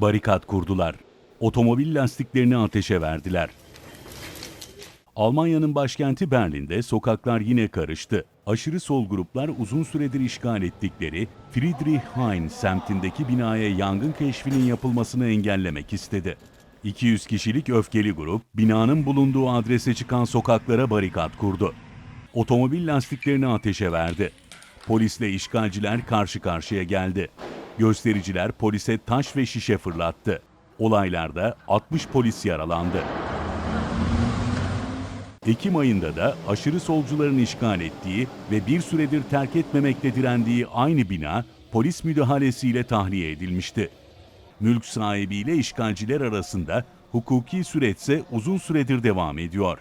Barikat kurdular. Otomobil lastiklerini ateşe verdiler. Almanya'nın başkenti Berlin'de sokaklar yine karıştı. Aşırı sol gruplar uzun süredir işgal ettikleri Friedrichshain semtindeki binaya yangın keşfinin yapılmasını engellemek istedi. 200 kişilik öfkeli grup binanın bulunduğu adrese çıkan sokaklara barikat kurdu. Otomobil lastiklerini ateşe verdi. Polisle işgalciler karşı karşıya geldi. Göstericiler polise taş ve şişe fırlattı. Olaylarda 60 polis yaralandı. Ekim ayında da aşırı solcuların işgal ettiği ve bir süredir terk etmemekle direndiği aynı bina polis müdahalesiyle tahliye edilmişti. Mülk sahibiyle işgalciler arasında hukuki süreçse uzun süredir devam ediyor.